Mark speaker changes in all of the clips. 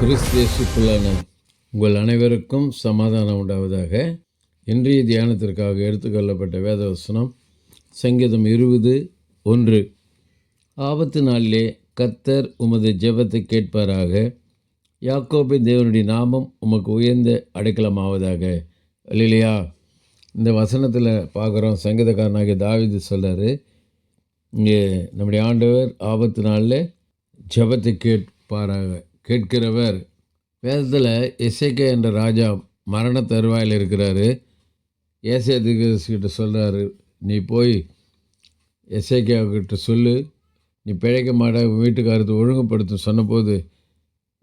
Speaker 1: கிறிஸ்தியேசுக்குள்ளான உங்கள் அனைவருக்கும் சமாதானம் உண்டாவதாக. இன்றைய தியானத்திற்காக எடுத்துக்கொள்ளப்பட்ட வேதவசனம் சங்கீதம் இருபது ஒன்று. ஆபத்து நாளிலே கத்தர் உமது ஜெபத்தை கேட்பாராக. யாக்கோபின் தேவனுடைய நாமம் உமக்கு உயர்ந்த அடைக்கலமாவதாக. இல்லையா இந்த வசனத்தில் பார்க்குறோம் சங்கீதக்காரனாகிய தாவிது சொல்றாரு இங்கே நம்முடைய ஆண்டவர் ஆபத்து நாளில் ஜெபத்தை கேட்பாராக. கேட்கிறவர் வேதத்தில் எசேக்கே என்ற ராஜா மரண தருவாயில் இருக்கிறாரு. ஏசே கிட்ட சொல்கிறாரு நீ போய் எசேக்கியாவுக்கிட்ட சொல்லு. நீ பிழைக்க மாட்ட வீட்டுக்காரத்தை ஒழுங்குபடுத்தும் சொன்னபோது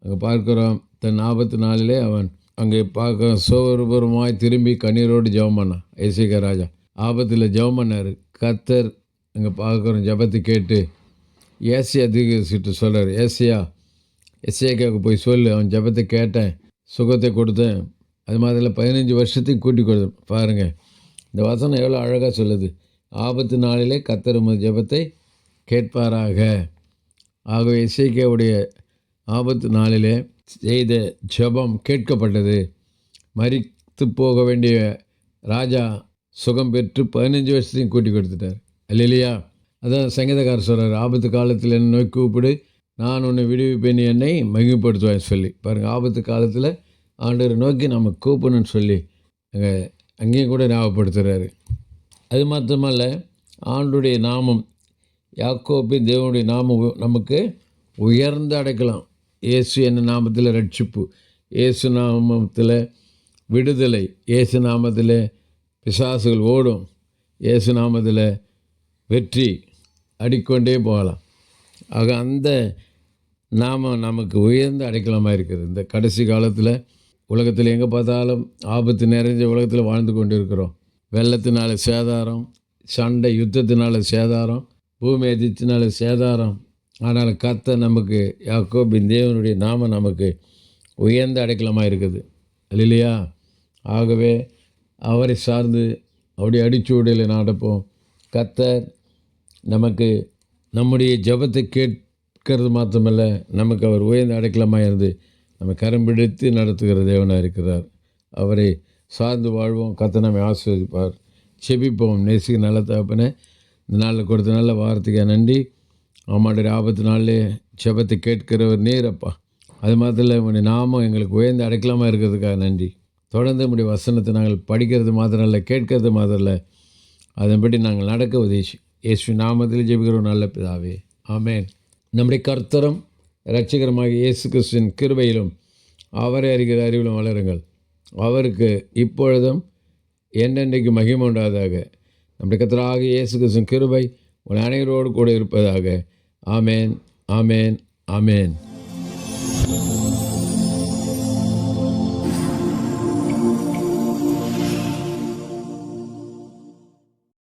Speaker 1: அங்கே பார்க்குறோம் தன் ஆபத்து நாளிலே அவன் அங்கே பார்க்க சோபரமாய் திரும்பி கண்ணீரோடு ஜெபம் பண்ணான். ஏசிகா ராஜா ஆபத்தில் ஜெபம் பண்ணார். கத்தர் அங்கே பார்க்குறோம் ஜெபத்தை கேட்டு ஏசியா தீர்க்கதரிசிகிட்ட சொல்கிறார் ஏசியா எஸ்ஏக்காவுக்கு போய் சொல்லு அவன் ஜெபத்தை கேட்டேன் சுகத்தை கொடுத்தேன். அது மாதிரில பதினஞ்சு வருஷத்தையும் கூட்டி கொடுத்தேன். பாருங்கள் இந்த வசனம் எவ்வளோ அழகாக சொல்லுது. ஆபத்து நாளிலே கத்தரும் ஜபத்தை ஜெபத்தை கேட்பாராக. ஆகவே இசைக்கேவுடைய ஆபத்து நாளிலே செய்த ஜெபம் கேட்கப்பட்டது. மறித்து போக வேண்டிய ராஜா சுகம் பெற்று பதினஞ்சு வருஷத்தையும் கூட்டி கொடுத்துட்டார். இல்லையா அதான் சங்கீதக்காரர் சொல்கிறார் ஆபத்து காலத்தில் என்ன நோய் கூப்பிடு நான் உன்னை விடுவிப்பேன் என்னை மகிமைப்படுத்துவேன் சொல்லி. பாருங்கள் ஆபத்து காலத்தில் ஆண்டவரை நோக்கி நம்ம கூப்பிடணும்னு சொல்லி அங்கே அங்கேயும் கூட ஞாபகப்படுத்துகிறாரு அது மாத்திரமல்ல ஆண்டுடைய நாமம் யாக்கோப்பின் தேவனுடைய நாமம் நமக்கு உயர்ந்து அடைக்கலாம். இயேசு என்ன நாமத்தில் ரட்சிப்பு இயேசு நாமத்தில் விடுதலை இயேசு நாமத்தில் பிசாசுகள் ஓடும் இயேசு நாமத்தில் வெற்றி அடிக்கொண்டே போகலாம். ஆக அந்த நாம் நமக்கு உயர்ந்த அடைக்கலமாக இருக்குது. இந்த கடைசி காலத்தில் உலகத்தில் எங்கே பார்த்தாலும் ஆபத்து நிறைஞ்ச உலகத்தில் வாழ்ந்து கொண்டு இருக்கிறோம் வெள்ளத்தினால சேதாரம் சண்டை யுத்தத்தினால சேதாரம் பூமி அதிர்ச்சினால சேதாரம். ஆனால் கத்த நமக்கு யாக்கோபின் தேவனுடைய நாம நமக்கு உயர்ந்த அடைக்கலமாக இருக்குது. இல்லையா ஆகவே அவரை சார்ந்து அவருடைய அடிச்சுவடையில் நடப்போம். கத்தர் நமக்கு நம்முடைய ஜெபத்தை இருக்கிறது மாத்திரமல்ல நமக்கு அவர் உயர்ந்த அடைக்கலமாக இருந்து நம்ம கரம்பிடித்து நடத்துகிற தேவனாக இருக்கிறார். அவரை சார்ந்து வாழ்வோம் கத்த நம்மை ஆஸ்வதிப்பார் செபிப்போம் நேசிக்கு நல்ல தகப்பனே இந்த நாளில் கொடுத்த நல்ல வாரத்துக்கு நன்றி. ஆமாடைய ஆபத்து நாளிலே செபத்தை கேட்கிறவர் நீரப்பா அது மாத்திரம் இல்லை உன்னுடைய நாமம் எங்களுக்கு உயர்ந்து அடைக்கலமாக இருக்கிறதுக்காக நன்றி. தொடர்ந்து நம்முடைய வசனத்தை நாங்கள் படிக்கிறது மாத்திரம் இல்லை கேட்கறது மாத்திரம் இல்லை அதன்படி நாங்கள் நடக்க உதவி இயேசு நாமத்தில் ஜெபிக்கிறோம் நல்ல பிதாவே. ஆமேன். நம்முடைய கர்த்தரும் இரட்சகரமாக இயேசு கிறிஸ்துவின் கிருபையிலும் அவரை அறிகிற அறிவிலும் வளருங்கள். அவருக்கு இப்பொழுதும் என்னென்றைக்கு மகிமை உண்டாதாக நம்முடைய கத்தராக இயேசு கிறிஸ்துவின் கிருபை உன் அனைவரோடு கூட இருப்பதாக. ஆமேன் ஆமேன் ஆமேன்.